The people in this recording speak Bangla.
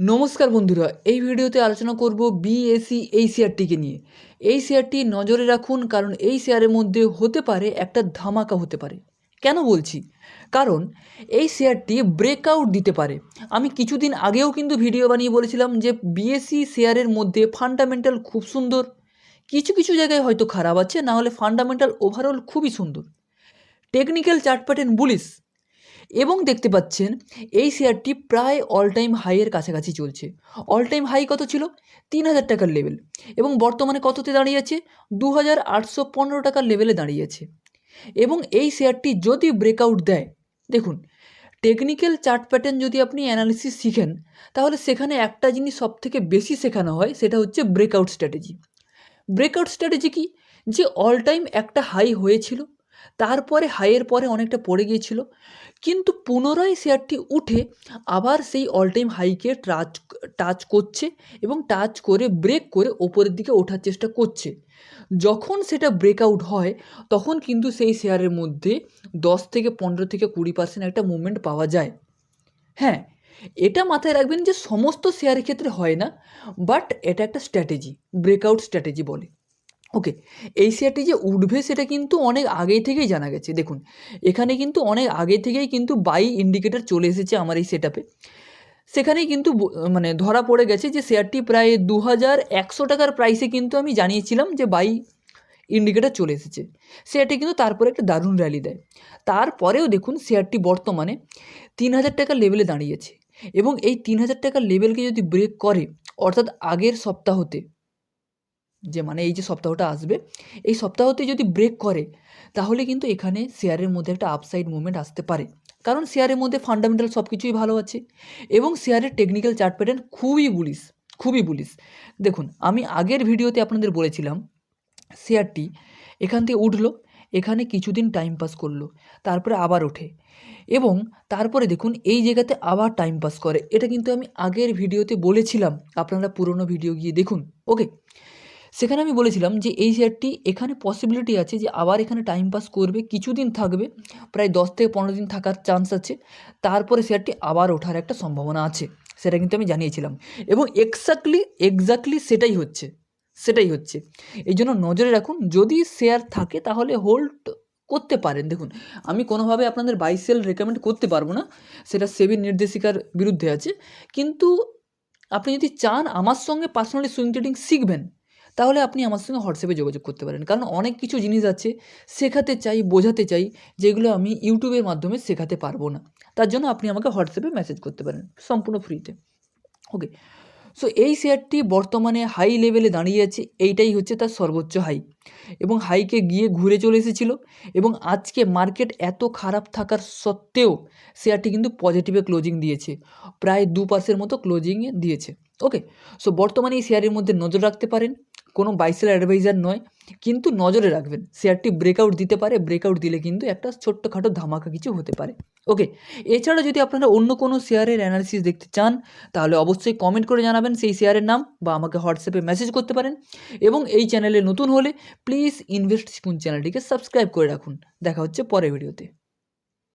নমস্কার বন্ধুরা, এই ভিডিওতে আলোচনা করব বিএসসি এই শেয়ারটিকে নিয়ে। এই শেয়ারটি নজরে রাখুন, কারণ এই শেয়ারের মধ্যে হতে পারে একটা ধামাকা হতে পারে। কেন বলছি? কারণ এই শেয়ারটি ব্রেকআউট দিতে পারে। আমি কিছুদিন আগেও কিন্তু ভিডিও বানিয়ে বলেছিলাম যে বিএসসি শেয়ারের মধ্যে ফান্ডামেন্টাল খুব সুন্দর। কিছু কিছু জায়গায় হয়তো খারাপ আছে, না হলে ফান্ডামেন্টাল ওভারঅল খুবই সুন্দর। টেকনিক্যাল চার্ট প্যাটার্ন বুলিশ এবং দেখতে পাচ্ছেন, এই শেয়ারটি প্রায় অল টাইম হাইয়ের কাছাকাছি চলছে। অল টাইম হাই কত ছিল? তিন হাজার টাকার লেভেল এবং বর্তমানে কততে দাঁড়িয়ে আছে? দু হাজার আটশো পনেরো টাকার লেভেলে দাঁড়িয়ে আছে। এবং এই শেয়ারটি যদি ব্রেকআউট দেয়, দেখুন টেকনিক্যাল চার্ট প্যাটার্ন যদি আপনি অ্যানালিসিস শিখেন, তাহলে সেখানে একটা জিনিস সবথেকে বেশি শেখানো হয়, সেটা হচ্ছে ব্রেকআউট স্ট্র্যাটেজি ব্রেকআউট স্ট্র্যাটেজি কি? যে অল টাইম একটা হাই হয়েছিল তারপরে হাইয়ের পরে অনেকটা পড়ে গিয়েছিল। কিন্তু পুনরায় শেয়ারটি উঠে আবার সেই অল টাইম হাইকে টাচ টাচ করছে এবং টাচ করে ব্রেক করে ওপরের দিকে ওঠার চেষ্টা করছে। যখন সেটা ব্রেকআউট হয়, তখন কিন্তু সেই শেয়ারের মধ্যে দশ থেকে পনেরো থেকে কুড়ি পার্সেন্ট একটা মুভমেন্ট পাওয়া যায়। হ্যাঁ এটা মাথায় রাখবেন যে সমস্ত শেয়ারের ক্ষেত্রে হয় না বাট এটা একটা স্ট্র্যাটেজি ব্রেকআউট স্ট্র্যাটেজি বলে। ওকে এই শেয়ারটি যে উঠবে সেটা কিন্তু অনেক আগে থেকেই জানা গেছে। দেখুন, এখানে কিন্তু অনেক আগে থেকেই কিন্তু বাই ইন্ডিকেটর চলে এসেছে আমার এই সেটআপে সেখানেই কিন্তু মানে ধরা পড়ে গেছে যে শেয়ারটি প্রায় দু হাজার একশো টাকার প্রাইসে কিন্তু আমি জানিয়েছিলাম যে বাই ইন্ডিকেটর চলে এসেছে। শেয়ারটি কিন্তু তারপরে একটা দারুণ র্যালি দেয়। তারপরেও দেখুন শেয়ারটি বর্তমানে তিন হাজার টাকার লেভেলে দাঁড়িয়েছে এবং এই তিন হাজার টাকার লেভেলকে যদি ব্রেক করে, অর্থাৎ আগের সপ্তাহতে যে মানে এই যে সপ্তাহটা আসবে, এই সপ্তাহতে যদি ব্রেক করে, তাহলে কিন্তু এখানে শেয়ারের মধ্যে একটা আপসাইড মুভমেন্ট আসতে পারে। কারণ শেয়ারের মধ্যে ফান্ডামেন্টাল সব কিছুই ভালো আছে এবং শেয়ারের টেকনিক্যাল চার্ট প্যাটার্ন খুবই বুলিশ খুবই বুলিশ দেখুন, আমি আগের ভিডিওতে আপনাদের বলেছিলাম শেয়ারটি এখান থেকে উঠল, এখানে কিছুদিন টাইম পাস করল, তারপরে আবার ওঠে এবং তারপরে দেখুন, এই জায়গাতে আবার টাইম পাস করে। এটা কিন্তু আমি আগের ভিডিওতে বলেছিলাম, আপনারা পুরনো ভিডিও গিয়ে দেখুন ওকে সেখানে আমি বলেছিলাম যে এই শেয়ারটি এখানে পসিবিলিটি আছে যে আবার এখানে টাইম পাস করবে, কিছুদিন থাকবে, প্রায় দশ থেকে পনেরো দিন থাকার চান্স আছে। তারপরে শেয়ারটি আবার ওঠার একটা সম্ভাবনা আছে, সেটা কিন্তু আমি জানিয়েছিলাম। এবং এক্স্যাক্টলি এক্স্যাক্টলি সেটাই হচ্ছে সেটাই হচ্ছে। এই জন্য নজরে রাখুন, যদি শেয়ার থাকে তাহলে হোল্ড করতে পারেন। দেখুন, আমি কোনোভাবে আপনাদের বাই সেল রেকমেন্ড করতে পারব না, সেটা সেবির নির্দেশিকার বিরুদ্ধে আছে। কিন্তু আপনি যদি চান আমার সঙ্গে পার্সোনালি সুইং ট্রেডিং শিখবেন তাহলে আপনি আমার সঙ্গে হোয়াটসঅ্যাপে যোগাযোগ করতে পারেন। কারণ অনেক কিছু জিনিস আছে শেখাতে চাই, বোঝাতে চাই, যেগুলো আমি ইউটিউবের মাধ্যমে শেখাতে পারব না। তার জন্য আপনি আমাকে হোয়াটসঅ্যাপে মেসেজ করতে পারেন, সম্পূর্ণ ফ্রিতে ওকে সো এই শেয়ারটি বর্তমানে হাই লেভেলে দাঁড়িয়ে আছে, এইটাই হচ্ছে তার সর্বোচ্চ হাই এবং হাইকে গিয়ে ঘুরে চলে এসেছিল এবং আজকে মার্কেট এত খারাপ থাকার সত্ত্বেও শেয়ারটি কিন্তু পজিটিভে ক্লোজিং দিয়েছে, প্রায় দু পাশের মতো ক্লোজিংয়ে দিয়েছে। ওকে সো বর্তমানে এই শেয়ারের মধ্যে নজর রাখতে পারেন। কোনো বাইসেল অ্যাডভাইজার নয়, কিন্তু নজরে রাখবেন। শেয়ারটি ব্রেকআউট দিতে পারে, ব্রেকআউট দিলে কিন্তু একটা ছোট্টখাটো ধামাকা কিছু হতে পারে। ওকে এছাড়া যদি আপনারা অন্য কোনো শেয়ারের অ্যানালিসিস দেখতে চান, তাহলে অবশ্যই কমেন্ট করে জানাবেন সেই শেয়ারের নাম বা আমাকে হোয়াটসঅ্যাপে মেসেজ করতে পারেন। এবং এই চ্যানেলে নতুন হলে প্লিজ ইনভেস্ট চ্যানেলটিকে সাবস্ক্রাইব করে রাখুন। দেখা হচ্ছে পরের ভিডিওতে।